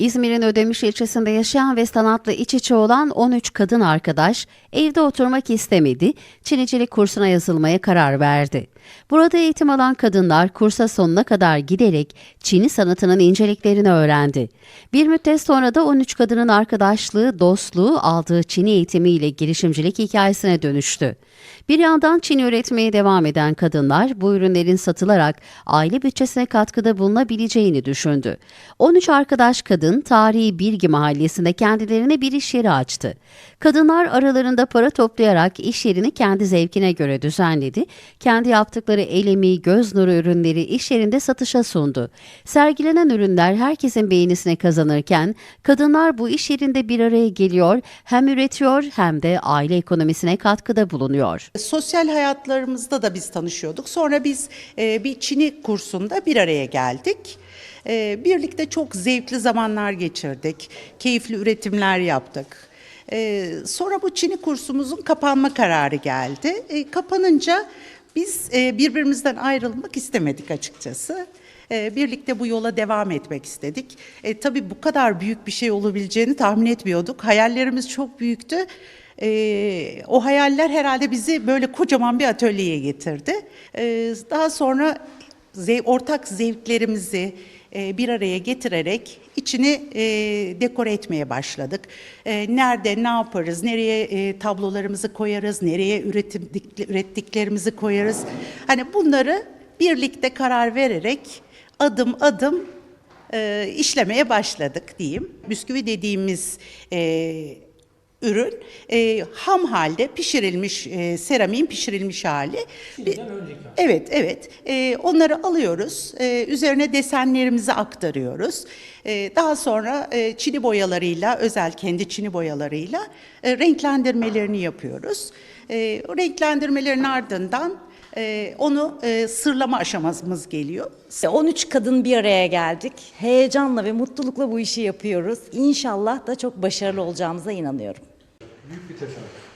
İzmir'in Ödemiş ilçesinde yaşayan ve sanatla iç içe olan 13 kadın arkadaş evde oturmak istemedi, çinicilik kursuna yazılmaya karar verdi. Burada eğitim alan kadınlar kursa sonuna kadar giderek Çini sanatının inceliklerini öğrendi. Bir müddet sonra da 13 kadının arkadaşlığı, dostluğu aldığı Çini eğitimiyle girişimcilik hikayesine dönüştü. Bir yandan Çin üretmeye devam eden kadınlar bu ürünlerin satılarak aile bütçesine katkıda bulunabileceğini düşündü. 13 arkadaş kadın tarihi Birgi mahallesinde kendilerine bir iş yeri açtı. Kadınlar aralarında para toplayarak iş yerini kendi zevkine göre düzenledi. Kendi yaptıkları el göz nuru ürünleri iş yerinde satışa sundu. Sergilenen ürünler herkesin beğenisine kazanırken kadınlar bu iş yerinde bir araya geliyor, hem üretiyor hem de aile ekonomisine katkıda bulunuyor. Sosyal hayatlarımızda da biz tanışıyorduk. Sonra biz e, bir Çin'i kursunda bir araya geldik. E, birlikte çok zevkli zamanlar geçirdik. Keyifli üretimler yaptık. E, sonra bu Çin'i kursumuzun kapanma kararı geldi. E, kapanınca biz e, birbirimizden ayrılmak istemedik açıkçası. Birlikte bu yola devam etmek istedik. E, tabii bu kadar büyük bir şey olabileceğini tahmin etmiyorduk. Hayallerimiz çok büyüktü. E, o hayaller herhalde bizi böyle kocaman bir atölyeye getirdi. E, daha sonra zev- ortak zevklerimizi bir araya getirerek içini e, dekore etmeye başladık. E, nerede ne yaparız, nereye e, tablolarımızı koyarız, nereye ürettiklerimizi koyarız. Hani bunları birlikte karar vererek adım adım e, işlemeye başladık diyeyim. Bisküvi dediğimiz e, ürün e, ham halde pişirilmiş, e, seramiğin pişirilmiş hali. Bir- Evet, evet. E, onları alıyoruz, e, üzerine desenlerimizi aktarıyoruz. E, daha sonra e, çini boyalarıyla, özel kendi çini boyalarıyla e, renklendirmelerini yapıyoruz. E, renklendirmelerin ardından e, onu e, sırlama aşamamız geliyor. 13 kadın bir araya geldik. Heyecanla ve mutlulukla bu işi yapıyoruz. İnşallah da çok başarılı olacağımıza inanıyorum. Büyük bir tesadüf.